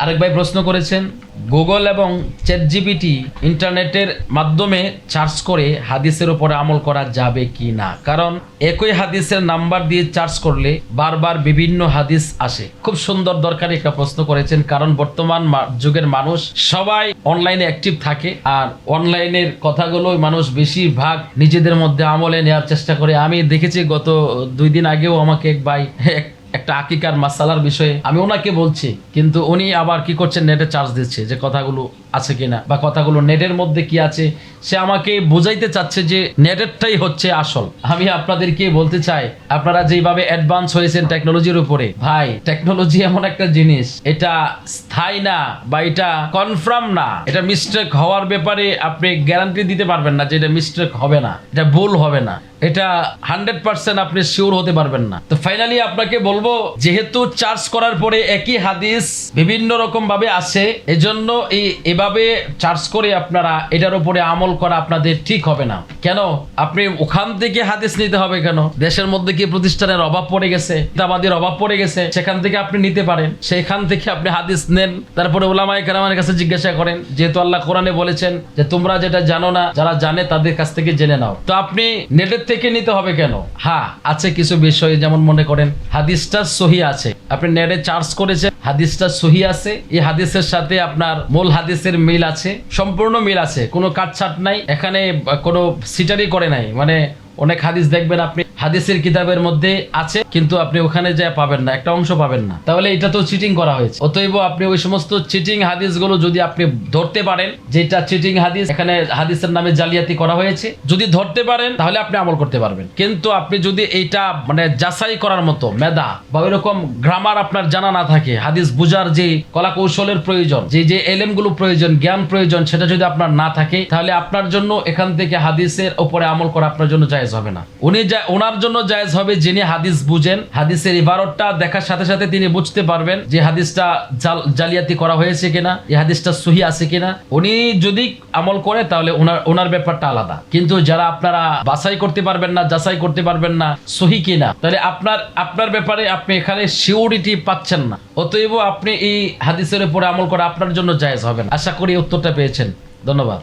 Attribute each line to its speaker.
Speaker 1: আরেক ভাই প্রশ্ন করেছেন গুগল এবং চ্যাট জিপিটি ইন্টারনেটের মাধ্যমে চার্জ করে হাদিসের উপরে আমল করা যাবে কি না? কারণ একই হাদিসের নাম্বার দিয়ে চার্জ করলে বারবার বিভিন্ন হাদিস আসে। খুব সুন্দর দরকারি একটা প্রশ্ন করেছেন, কারণ বর্তমান যুগের মানুষ সবাই অনলাইনে অ্যাক্টিভ থাকে আর অনলাইনের কথাগুলোই মানুষ বেশিরভাগ নিজেদের মধ্যে আমলে নেওয়ার চেষ্টা করে। আমি দেখেছি গত দুই দিন আগেও আমাকে এক ভাই, এক- একটা আকিকার মাসালার বিষয়ে আমি ওনাকে বলছি, কিন্তু উনি আবার কি করছেন নেটে চার্জ দিচ্ছে যে কথাগুলো আছে কিনা বা কথাগুলো নেটের মধ্যে কি আছে। সে আমাকে বোঝাইতে চাচ্ছে যে নেটেরটাই হচ্ছে আসল। আমি আপনাদেরকে বলতে চাই, আপনারা যেভাবে অ্যাডভান্স হয়েছেন টেকনোলজির উপরে, ভাই টেকনোলজি এমন একটা জিনিস, এটা স্থায়ী না বা এটা কনফার্ম না। এটা মিস্টেক হওয়ার ব্যাপারে আপনি গ্যারান্টি দিতে পারবেন না যে এটা মিস্টেক হবে না, এটা ভুল হবে না। এটা হান্ড্রেড পার্সেন্ট আপনি শিওর হতে পারবেন না। তো ফাইনালি আপনাকে বলব, যেহেতু চার্জ করার পরে একই হাদিস বিভিন্ন রকম ভাবে আসে এজন্য এই এভাবে চার্জ করে আপনারা এটার উপরে আমল করা আপনাদের ঠিক হবে না। কেন? আপনি ওখান থেকে হাদিস নিতে হবে কেন? দেশের মধ্যে কি প্রতিষ্ঠানের অভাব পড়ে গেছে? কিতাবাদের অভাব পড়ে গেছে? সেখান থেকে আপনি নিতে পারেন। সেখান থেকে আপনি হাদিস নেন। তারপরে ওলামাই কেরামের কাছে জিজ্ঞাসা করেন, যেহেতু আল্লাহ কোরআনে বলেছেন যে তোমরা যেটা জানো না, যারা জানে তাদের কাছ থেকে জেনে নাও। তো আপনি নেটের থেকে নিতে হবে কেন? হ্যাঁ আছে কিছু বিষয় যেমন মনে করেন, হাদিসটা সহি আছে। আপনি নেটে চার্জ করেছেন, হাদিসটা সহি আছে, এই হাদিসের সাথে আপনার মূল হাদিসের মিল আছে, সম্পূর্ণ মিল আছে, কোনো কাটছাট নাই, এখানে কোনো সিটারি করে নাই। মানে অনেক হাদিস দেখবেন আপনি হাদিসের কিতাবের মধ্যে আছে, কিন্তু আপনি ওখানে যা পাবেন না, একটা অংশ পাবেন না। তাহলে এটা তো চিটিং করা হয়েছে। অতএব আপনি ওই সমস্ত চিটিং হাদিসগুলো যদি আপনি ধরতে পারেন, যেটা চিটিং হাদিস, এখানে হাদিসের নামে জালিয়াতি করা হয়েছে, যদি ধরতে পারেন, তাহলে আপনি আমল করতে পারবেন। কিন্তু আপনি যদি এইটা মানে যাচাই করার মতো, মেধা বা ওইরকম গ্রামার আপনার জানা না থাকে, হাদিস বুঝার যে কলা কৌশলের প্রয়োজন, যে যে এলেমগুলো প্রয়োজন, জ্ঞান প্রয়োজন, সেটা যদি আপনার না থাকে, তাহলে আপনার জন্য এখান থেকে হাদিসের ওপরে আমল করা আপনার জন্য জায়েজ হবে না। উনি যা- ওনার জন্য জায়েজ হবে যিনি হাদিস বুঝেন। হাদিসের ইবারতটা দেখার সাথে সাথে তিনি বুঝতে পারবেন যে হাদিসটা জালিয়াতি করা হয়েছে কিনা, এই হাদিসটা সহি আছে কিনা। উনি যদি আমল করে, তাহলে ওনার ব্যাপারটা আলাদা। কিন্তু যারা আপনারা বাছাই করতে পারবেন না, যাচাই করতে পারবেন না, সহি কিনা, তাহলে আপনার আপনার ব্যাপারে আপনি এখানে সিউরিটি পাচ্ছেন না। অতএব আপনি এই হাদিসের উপরে আমল করা আপনার জন্য জায়েজ হবে না। আশা করি উত্তরটা পেয়েছেন। ধন্যবাদ।